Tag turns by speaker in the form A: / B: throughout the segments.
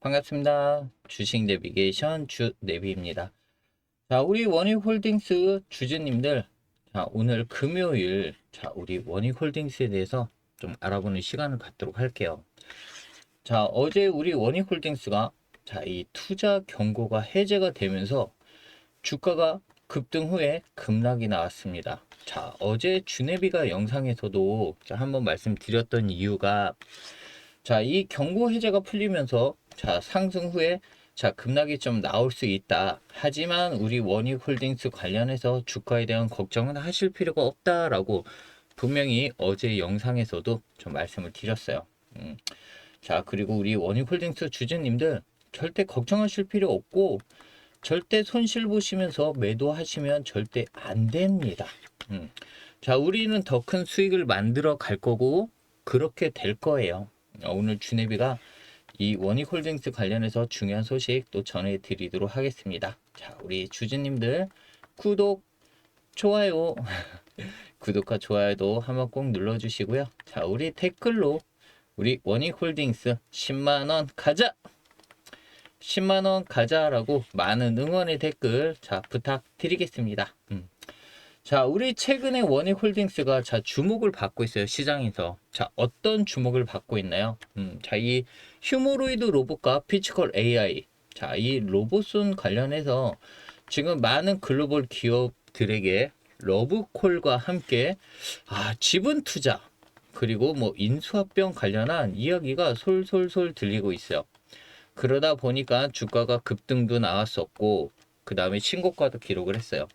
A: 반갑습니다. 주식 내비게이션 주 내비입니다. 자, 우리 원익홀딩스 주주님들, 자, 오늘 금요일, 자, 우리 원익홀딩스에 대해서 좀 알아보는 시간을 갖도록 할게요. 자, 어제 우리 원익홀딩스가, 자, 이 투자 경고가 해제가 되면서 주가가 급등 후에 급락이 나왔습니다. 자, 어제 주네비가 영상에서도 자, 한번 말씀드렸던 이유가 자, 이 경고 해제가 풀리면서 자, 상승 후에 자, 급락이 좀 나올 수 있다. 하지만 우리 원익홀딩스 관련해서 주가에 대한 걱정은 하실 필요가 없다라고 분명히 어제 영상에서도 좀 말씀을 드렸어요. 음. 자, 그리고 우리 원익홀딩스 주주님들 절대 걱정하실 필요 없고 절대 손실 보시면서 매도하시면 절대 안 됩니다. 음. 자, 우리는 더 큰 수익을 만들어 갈 거고 그렇게 될 거예요. 어, 오늘 주네비가 이 원익홀딩스 관련해서 중요한 소식 또 전해드리도록 하겠습니다. 자, 우리 주주님들 구독, 좋아요, 구독과 좋아요도 한번 꼭 눌러주시고요. 자, 우리 댓글로 우리 원익홀딩스 10만원 가자! 10만원 가자라고 많은 응원의 댓글 자 부탁드리겠습니다. 음. 자, 우리 최근에 원익 홀딩스가 자 주목을 받고 있어요 시장에서. 자, 어떤 주목을 받고 있나요? 음, 자, 이 휴머로이드 로봇과 피지컬 AI. 자, 이 로봇손 관련해서 지금 많은 글로벌 기업들에게 러브콜과 함께 아, 지분 투자 그리고 뭐 인수합병 관련한 이야기가 솔솔솔 들리고 있어요. 그러다 보니까 주가가 급등도 나왔었고 그 다음에 신고가도 기록을 했어요.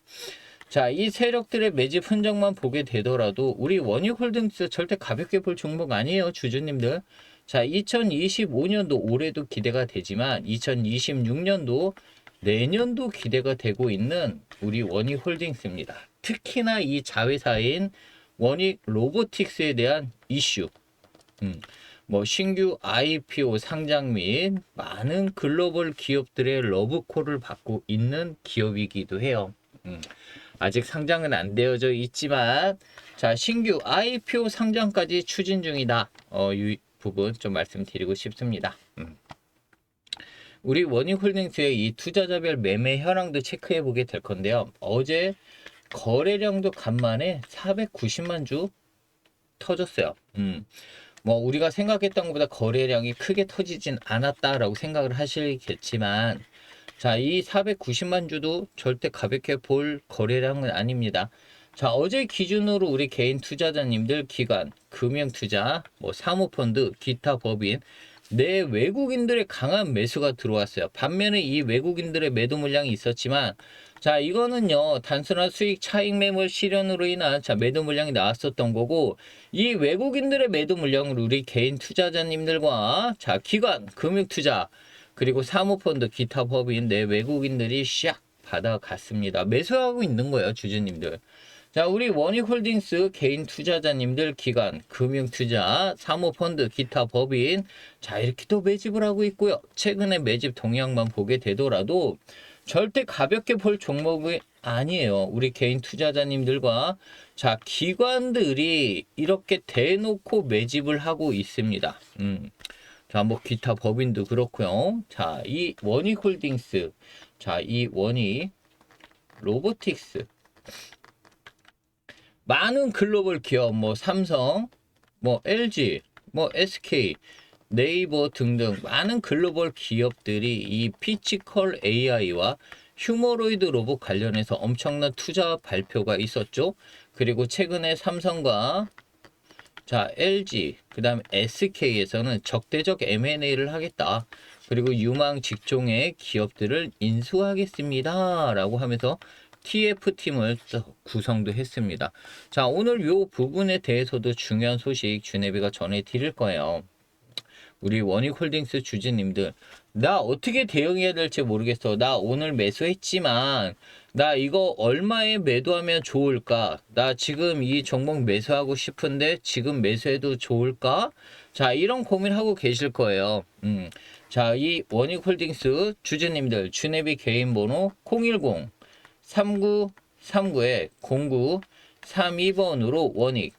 A: 자, 이 세력들의 매집 흔적만 보게 되더라도 우리 원익홀딩스 절대 가볍게 볼 종목 아니에요, 주주님들. 자, 2025년도 올해도 기대가 되지만 2026년도 내년도 기대가 되고 있는 우리 원익홀딩스입니다. 특히나 이 자회사인 원익 로보틱스에 대한 이슈. 음. 뭐 신규 IPO 상장 및 많은 글로벌 기업들의 러브콜을 받고 있는 기업이기도 해요. 음, 아직 상장은 안 되어져 있지만 자 신규 IPO 상장까지 추진 중이다. 어, 이 부분 좀 말씀드리고 싶습니다. 음. 우리 원익홀딩스의 이 투자자별 매매 현황도 체크해 보게 될 건데요. 어제 거래량도 간만에 490만 주 터졌어요. 음. 뭐 우리가 생각했던 것보다 거래량이 크게 터지진 않았다라고 생각을 하시겠지만 자, 이 490만 주도 절대 가볍게 볼 거래량은 아닙니다. 자, 어제 기준으로 우리 개인 투자자님들 기관, 금융 투자, 뭐 사모펀드, 기타 법인 내 외국인들의 강한 매수가 들어왔어요. 반면에 이 외국인들의 매도 물량이 있었지만 자, 이거는요, 단순한 수익 차익 매물 실현으로 인한 자, 매도 물량이 나왔었던 거고, 이 외국인들의 매도 물량을 우리 개인 투자자님들과 자, 기관, 금융 투자, 그리고 사모펀드, 기타 법인 내 외국인들이 샥 받아갔습니다. 매수하고 있는 거예요, 주주님들. 자, 우리 원익홀딩스 개인 투자자님들 기관, 금융투자, 사모펀드, 기타 법인, 자, 이렇게 또 매집을 하고 있고요. 최근에 매집 동향만 보게 되더라도 절대 가볍게 볼 종목이 아니에요. 우리 개인 투자자님들과 자 기관들이 이렇게 대놓고 매집을 하고 있습니다. 음. 자, 뭐 기타 법인도 그렇고요. 자, 이 원익홀딩스, 자, 이 원익 로보틱스, 많은 글로벌 기업, 뭐 삼성, 뭐 LG, 뭐 SK, 네이버 등등 많은 글로벌 기업들이 이 피치컬 AI와 휴머로이드 로봇 관련해서 엄청난 투자 발표가 있었죠. 그리고 최근에 삼성과 자 LG 그 다음 SK에서는 적대적 M&A를 하겠다. 그리고 유망 직종의 기업들을 인수하겠습니다 라고 하면서 TF팀을 구성도 했습니다. 자, 오늘 요 부분에 대해서도 중요한 소식 주네비가 전해 드릴 거예요. 우리 원익홀딩스 주주님들 나 어떻게 대응해야 될지 모르겠어 나 오늘 매수했지만 나 이거 얼마에 매도하면 좋을까? 나 지금 이 종목 매수하고 싶은데 지금 매수해도 좋을까? 자 이런 고민하고 계실 거예요. 음. 자 이 원익 홀딩스 주주님들 주네비 개인 번호 010 3939에 09 32번으로 원익.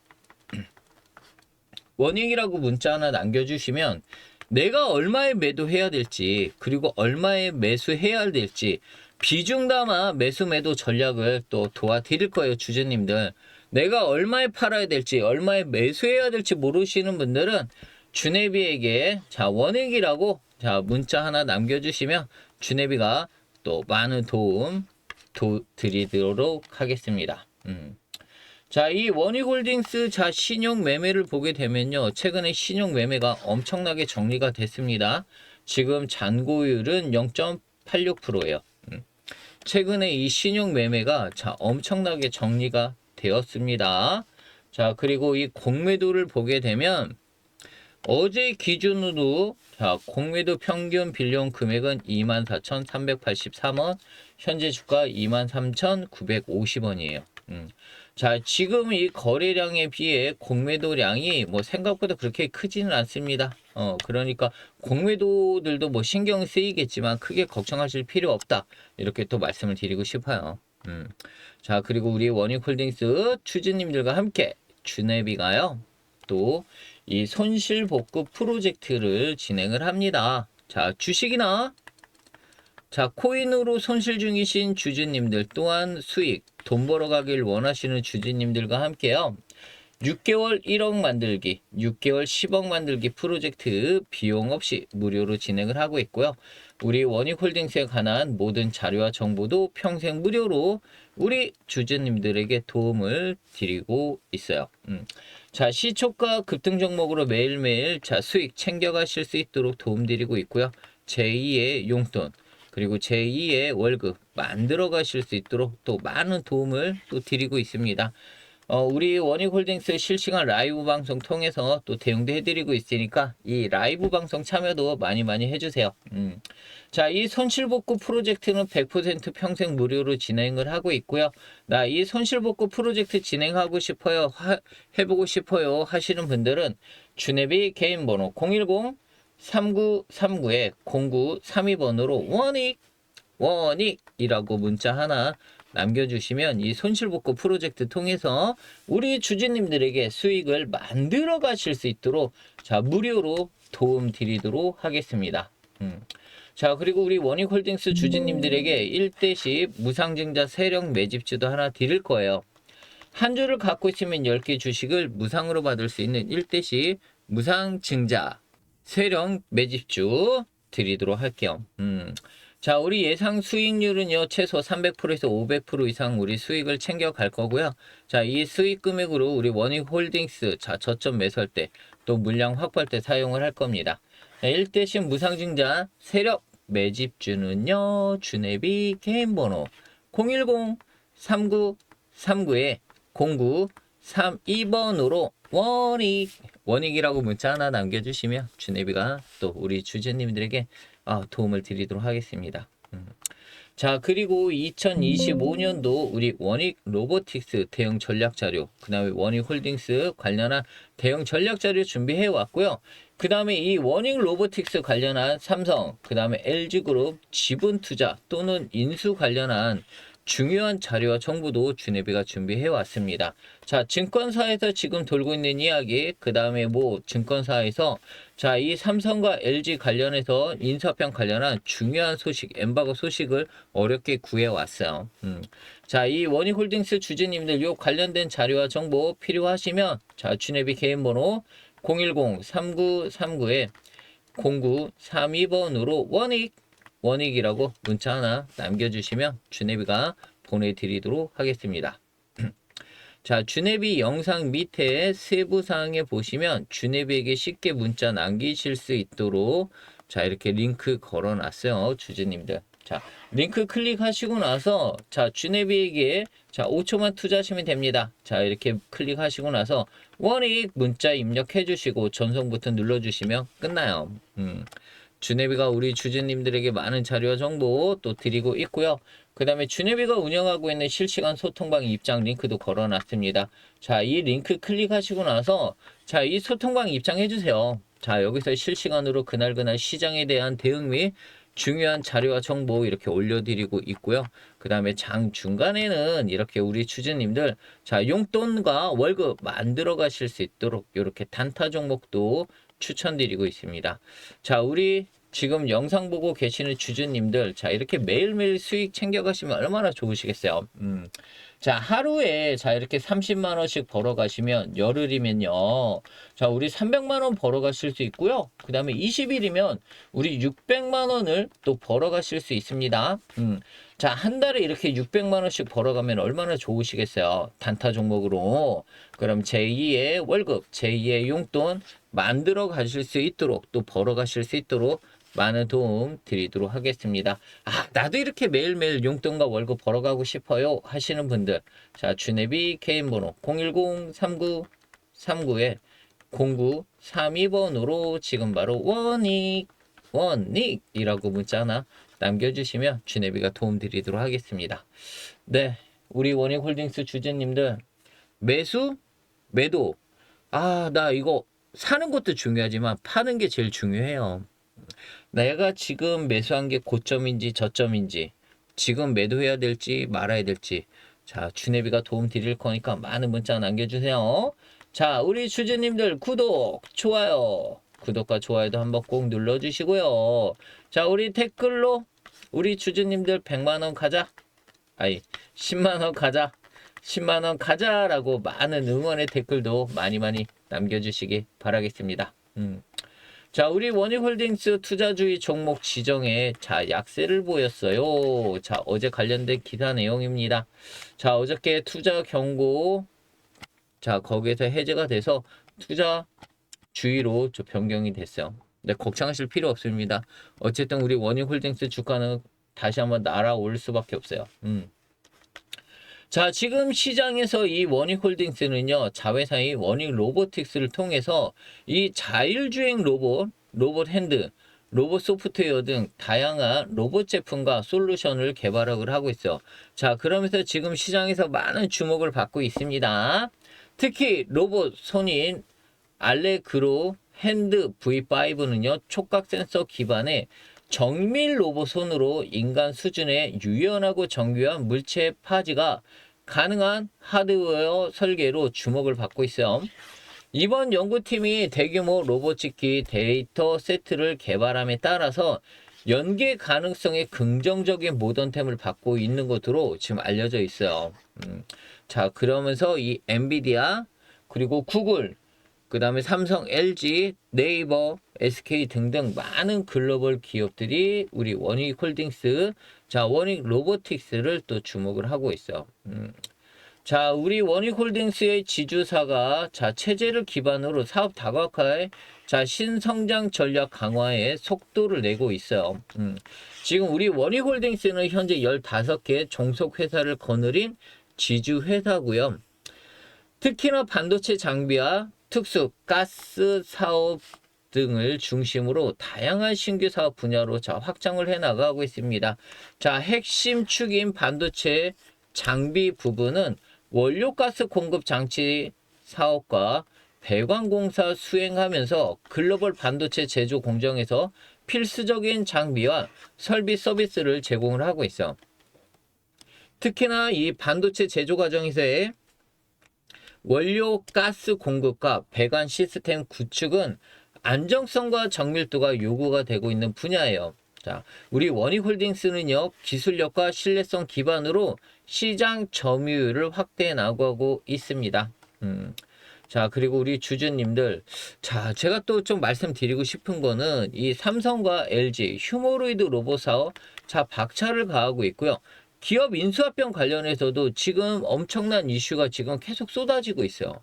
A: 원익이라고 문자 하나 남겨주시면 내가 얼마에 매도해야 될지 그리고 얼마에 매수해야 될지 비중 담아 매수 매도 전략을 또 도와드릴 거예요 주주님들 내가 얼마에 팔아야 될지 얼마에 매수해야 될지 모르시는 분들은 주네비에게 자 원액이라고 자 문자 하나 남겨 주시면 주네비가 또 많은 도움 도, 드리도록 하겠습니다. 음. 자, 이 원익홀딩스 자 신용 매매를 보게 되면요. 최근에 신용 매매가 엄청나게 정리가 됐습니다. 지금 잔고율은 0.86%예요. 음. 최근에 이 신용 매매가 자 엄청나게 정리가 되었습니다. 자, 그리고 이 공매도를 보게 되면 어제 기준으로 자, 공매도 평균 빌려온 금액은 24,383원, 현재 주가 23,950원이에요. 음. 자, 지금 이 거래량에 비해 공매도량이 뭐 생각보다 그렇게 크지는 않습니다. 어, 그러니까 공매도들도 뭐 신경 쓰이겠지만 크게 걱정하실 필요 없다. 이렇게 또 말씀을 드리고 싶어요. 음. 자, 그리고 우리 원익홀딩스 추진님들과 함께 주네비가요. 또 이 손실 복구 프로젝트를 진행을 합니다. 자, 주식이나 자, 코인으로 손실 중이신 주주님들 또한 수익, 돈 벌어가길 원하시는 주주님들과 함께요. 6개월 1억 만들기, 6개월 10억 만들기 프로젝트 비용 없이 무료로 진행을 하고 있고요. 우리 원익홀딩스에 관한 모든 자료와 정보도 평생 무료로 우리 주주님들에게 도움을 드리고 있어요. 음. 자, 시초가 급등 종목으로 매일매일 자, 수익 챙겨가실 수 있도록 도움드리고 있고요. 제2의 용돈, 그리고 제2의 월급 만들어 가실 수 있도록 또 많은 도움을 또 드리고 있습니다. 어, 우리 원익홀딩스 실시간 라이브 방송 통해서 또 대응도 해드리고 있으니까 이 라이브 방송 참여도 많이 많이 해주세요. 음. 자, 이 손실복구 프로젝트는 100% 평생 무료로 진행을 하고 있고요. 나 이 손실복구 프로젝트 진행하고 싶어요, 하, 해보고 싶어요 하시는 분들은 주네비 개인 번호 010 3939에 0932번으로 원익 원익이라고 문자 하나 남겨주시면 이 손실복구 프로젝트 통해서 우리 주주님들에게 수익을 만들어 가실 수 있도록 자 무료로 도움 드리도록 하겠습니다. 음. 자 그리고 우리 원익홀딩스 주주님들에게 1대시 무상증자 세력 매집주도 하나 드릴 거예요. 한 주를 갖고 있으면 10개 주식을 무상으로 받을 수 있는 1대시 무상증자 세력 매집주 드리도록 할게요. 음. 자, 우리 예상 수익률은요, 최소 300%에서 500% 이상 우리 수익을 챙겨갈 거고요. 자, 이 수익 금액으로 우리 원익 홀딩스, 자, 저점 매수할 때, 또 물량 확보할 때 사용을 할 겁니다. 자, 1대신 무상증자 세력 매집주는요, 주네비 개인번호 010-3939에 0932번으로 원익, 원익이라고 문자 하나 남겨주시면 주네비가 또 우리 주주님들에게 아, 도움을 드리도록 하겠습니다. 음. 자, 그리고 2025년도 우리 원익 로보틱스 대응 전략 자료, 그 다음에 원익 홀딩스 관련한 대응 전략 자료 준비해 왔고요. 그 다음에 이 원익 로보틱스 관련한 삼성, 그 다음에 LG그룹 지분 투자 또는 인수 관련한 중요한 자료와 정보도 주네비가 준비해 왔습니다. 자, 증권사에서 지금 돌고 있는 이야기, 그 다음에 뭐 증권사에서 자, 이 삼성과 LG 관련해서 인사평 관련한 중요한 소식, 엠바고 소식을 어렵게 구해 왔어요. 음. 자, 이 원익홀딩스 주주님들 요 관련된 자료와 정보 필요하시면 자, 주네비 개인 번호 010-3939에 0932번으로 원익 원익이라고 문자 하나 남겨주시면 주네비가 보내드리도록 하겠습니다. 자, 주네비 영상 밑에 세부 사항에 보시면 주네비에게 쉽게 문자 남기실 수 있도록 자, 이렇게 링크 걸어 놨어요. 주주님들. 자, 링크 클릭하시고 나서 자, 주네비에게 자, 5초만 투자하시면 됩니다. 자, 이렇게 클릭하시고 나서 원익 문자 입력해 주시고 전송 버튼 눌러 주시면 끝나요. 음. 주네비가 우리 주주님들에게 많은 자료와 정보 또 드리고 있고요. 그 다음에 주네비가 운영하고 있는 실시간 소통방 입장 링크도 걸어놨습니다. 자, 이 링크 클릭하시고 나서 자, 이 소통방 입장해주세요. 자, 여기서 실시간으로 그날그날 시장에 대한 대응 및 중요한 자료와 정보 이렇게 올려드리고 있고요. 그 다음에 장 중간에는 이렇게 우리 주주님들 자 용돈과 월급 만들어 가실 수 있도록 이렇게 단타 종목도 추천드리고 있습니다. 자, 우리 지금 영상 보고 계시는 주주님들, 자, 이렇게 매일매일 수익 챙겨가시면 얼마나 좋으시겠어요. 음. 자, 하루에 자, 이렇게 30만 원씩 벌어 가시면 열흘이면요. 자, 우리 300만 원 벌어 가실 수 있고요. 그 다음에 20일이면 우리 600만 원을 또 벌어 가실 수 있습니다. 음. 자, 한 달에 이렇게 600만 원씩 벌어 가면 얼마나 좋으시겠어요. 단타 종목으로. 그럼 제2의 월급, 제2의 용돈 만들어 가실 수 있도록 또 벌어 가실 수 있도록 많은 도움 드리도록 하겠습니다. 아, 나도 이렇게 매일매일 용돈과 월급 벌어가고 싶어요 하시는 분들. 자, 주네비 개인 번호 010-3939에 0932번으로 지금 바로 원익, 원익이라고 문자 하나 남겨주시면 주네비가 도움 드리도록 하겠습니다. 네. 우리 원익 홀딩스 주주님들 매수, 매도. 아, 나 이거 사는 것도 중요하지만 파는 게 제일 중요해요. 내가 지금 매수한 게 고점인지 저점인지, 지금 매도해야 될지 말아야 될지. 자, 주네비가 도움 드릴 거니까 많은 문자 남겨주세요. 자, 우리 주주님들 구독, 좋아요. 구독과 좋아요도 한번 꼭 눌러주시고요. 자, 우리 댓글로 우리 주주님들 100만원 가자. 아이, 10만원 가자. 10만원 가자라고 많은 응원의 댓글도 많이 많이 남겨주시기 바라겠습니다. 음. 자, 우리 원익홀딩스 투자주의 종목 지정에 자, 약세를 보였어요. 자, 어제 관련된 기사 내용입니다. 자, 어저께 투자 경고 자, 거기에서 해제가 돼서 투자 주의로 좀 변경이 됐어요. 근데 걱정하실 필요 없습니다. 어쨌든 우리 원익홀딩스 주가는 다시 한번 날아올 수밖에 없어요. 음. 자, 지금 시장에서 이 원익홀딩스는요, 자회사의 원익 로보틱스를 통해서 이 자율주행 로봇, 로봇 핸드, 로봇 소프트웨어 등 다양한 로봇 제품과 솔루션을 개발을 하고 있어요. 자, 그러면서 지금 시장에서 많은 주목을 받고 있습니다. 특히 로봇 손인 알레그로 핸드 V5는요, 촉각 센서 기반의 정밀 로봇 손으로 인간 수준의 유연하고 정교한 물체 파지가 가능한 하드웨어 설계로 주목을 받고 있어요. 이번 연구팀이 대규모 로봇 찍기 데이터 세트를 개발함에 따라서 연계 가능성의 긍정적인 모던템을 받고 있는 것으로 지금 알려져 있어요. 음, 자, 그러면서 이 엔비디아 그리고 구글 그 다음에 삼성, LG, 네이버, SK 등등 많은 글로벌 기업들이 우리 원익 홀딩스, 자, 원익 로보틱스를 또 주목을 하고 있어. 음. 자, 우리 원익 홀딩스의 지주사가 자, 체제를 기반으로 사업 다각화에 자, 신성장 전략 강화에 속도를 내고 있어요. 음. 지금 우리 원익 홀딩스는 현재 15개 종속 회사를 거느린 지주 회사고요. 특히나 반도체 장비와 특수 가스 사업 등을 중심으로 다양한 신규 사업 분야로 자, 확장을 해 나가고 있습니다. 자, 핵심 축인 반도체 장비 부분은 원료 가스 공급 장치 사업과 배관 공사 수행하면서 글로벌 반도체 제조 공정에서 필수적인 장비와 설비 서비스를 제공을 하고 있어. 특히나 이 반도체 제조 과정에서의 원료 가스 공급과 배관 시스템 구축은 안정성과 정밀도가 요구가 되고 있는 분야예요. 자, 우리 원익홀딩스는요, 기술력과 신뢰성 기반으로 시장 점유율을 확대해 나가고 있습니다. 음. 자, 그리고 우리 주주님들. 자, 제가 또 좀 말씀드리고 싶은 거는 이 삼성과 LG 휴머로이드 로봇 사업, 자, 박차를 가하고 있고요. 기업 인수합병 관련해서도 지금 엄청난 이슈가 지금 계속 쏟아지고 있어요.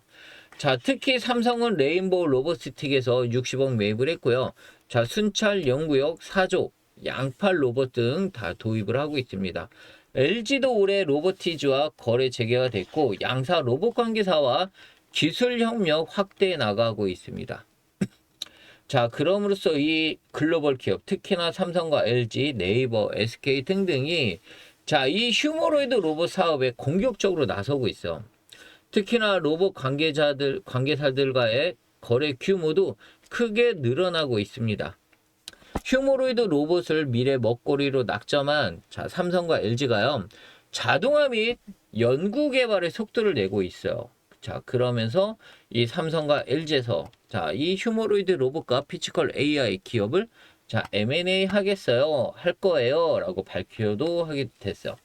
A: 자, 특히 삼성은 레인보우 로보스틱에서 60억 매입을 했고요. 자, 순찰 연구역 4조, 양팔 로봇 등 다 도입을 하고 있습니다. LG도 올해 로보티즈와 거래 재개가 됐고 양사 로봇 관계사와 기술 협력 확대해 나가고 있습니다. 자, 그럼으로써 이 글로벌 기업, 특히나 삼성과 LG, 네이버, SK 등등이 자, 이 휴머로이드 로봇 사업에 공격적으로 나서고 있어. 특히나 로봇 관계자들, 관계사들과의 거래 규모도 크게 늘어나고 있습니다. 휴머로이드 로봇을 미래 먹거리로 낙점한 자, 삼성과 LG가요. 자동화 및 연구 개발의 속도를 내고 있어요. 자, 그러면서 이 삼성과 LG에서 자, 이 휴머로이드 로봇과 피치컬 AI 기업을 자, M&A 하겠어요. 할 거예요. 라고 발표도 하게 됐어요.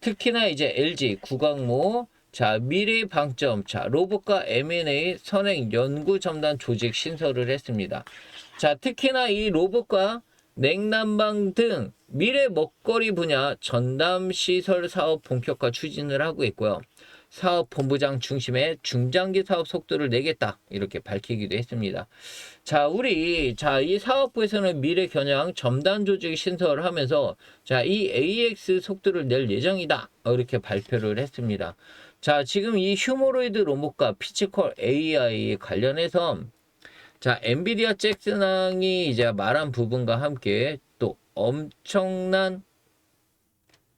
A: 특히나 이제 LG, 구강모, 자, 미래 방점, 자, 로봇과 M&A 선행 연구 첨단 조직 신설을 했습니다. 자, 특히나 이 로봇과 냉난방 등 미래 먹거리 분야 전담 시설 사업 본격화 추진을 하고 있고요. 사업 본부장 중심의 중장기 사업 속도를 내겠다 이렇게 밝히기도 했습니다. 자, 우리 자 이 사업부에서는 미래 겨냥 첨단 조직 신설을 하면서 자 이 AX 속도를 낼 예정이다 이렇게 발표를 했습니다. 자, 지금 이 휴머로이드 로봇과 피치컬 AI 관련해서 자, 엔비디아 잭슨왕이 이제 말한 부분과 함께 또 엄청난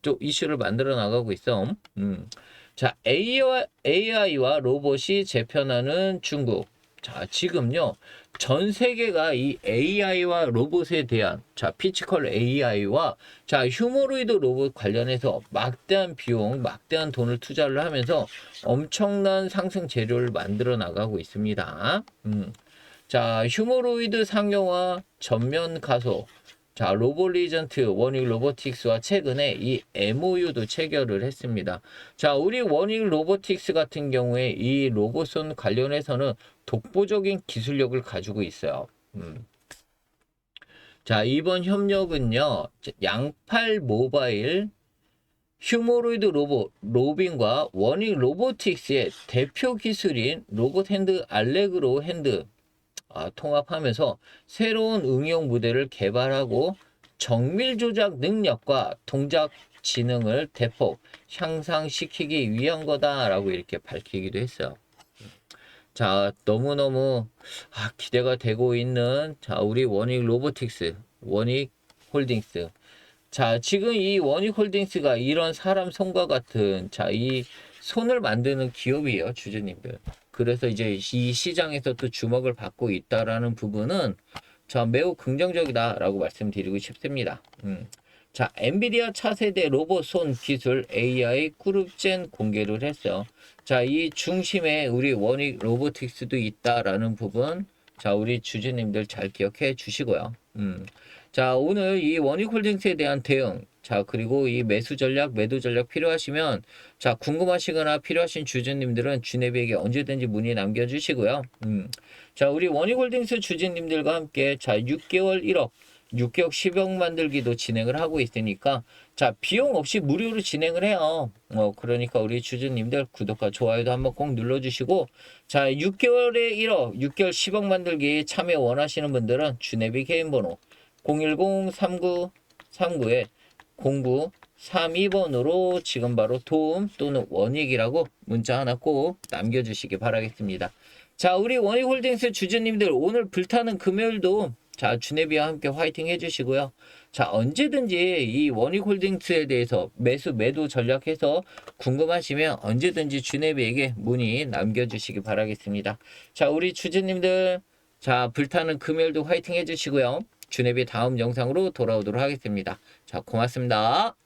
A: 또 이슈를 만들어 나가고 있어. 음. 자, AI와, AI와 로봇이 재편하는 중국. 자, 지금요. 전 세계가 이 AI와 로봇에 대한 자, 피치컬 AI와 자, 휴머로이드 로봇 관련해서 막대한 비용, 막대한 돈을 투자를 하면서 엄청난 상승 재료를 만들어 나가고 있습니다. 음. 자, 휴머로이드 상용화 전면 가속. 자, 로봇리전트 원익 로보틱스와 최근에 이 MOU도 체결을 했습니다. 자, 우리 원익 로보틱스 같은 경우에 이 로봇손 관련해서는 독보적인 기술력을 가지고 있어요. 음. 자, 이번 협력은요, 양팔 모바일 휴머로이드 로봇 로빈과 원익 로보틱스의 대표 기술인 로봇 핸드 알레그로 핸드 아, 통합하면서 새로운 응용 모델을 개발하고 정밀 조작 능력과 동작 지능을 대폭 향상시키기 위한 거다라고 이렇게 밝히기도 했어요. 자, 너무너무 아, 기대가 되고 있는 자, 우리 원익 로보틱스, 원익 홀딩스. 자, 지금 이 원익 홀딩스가 이런 사람 손과 같은 자, 이 손을 만드는 기업이에요, 주주님들. 그래서 이제 이 시장에서 또 주목을 받고 있다라는 부분은 자 매우 긍정적이다라고 말씀드리고 싶습니다. 음. 자 엔비디아 차세대 로봇 손 기술 AI 그룹젠 공개를 했어요. 자이 중심에 우리 원익 로보틱스도 있다라는 부분 자 우리 주주님들 잘 기억해 주시고요. 음. 자 오늘 이 원익홀딩스에 대한 대응 자 그리고 이 매수 전략 매도 전략 필요하시면 자 궁금하시거나 필요하신 주주님들은 주네비에게 언제든지 문의 남겨 주시고요 음. 자 우리 원익홀딩스 주주님들과 함께 자 6개월 1억 6개월 10억 만들기도 진행을 하고 있으니까 자 비용 없이 무료로 진행을 해요 어 그러니까 우리 주주님들 구독과 좋아요도 한번 꼭 눌러주시고 자 6개월에 1억 6개월 10억 만들기 참여 원하시는 분들은 주네비 개인 번호 010-3939에 0932번으로 지금 바로 도움 또는 원익이라고 문자 하나 꼭 남겨주시기 바라겠습니다. 자, 우리 원익홀딩스 주주님들 오늘 불타는 금요일도 자, 주네비와 함께 화이팅 해주시고요. 자, 언제든지 이 원익홀딩스에 대해서 매수, 매도 전략해서 궁금하시면 언제든지 주네비에게 문의 남겨주시기 바라겠습니다. 자, 우리 주주님들, 자, 불타는 금요일도 화이팅 해주시고요. 주네비 다음 영상으로 돌아오도록 하겠습니다. 자, 고맙습니다.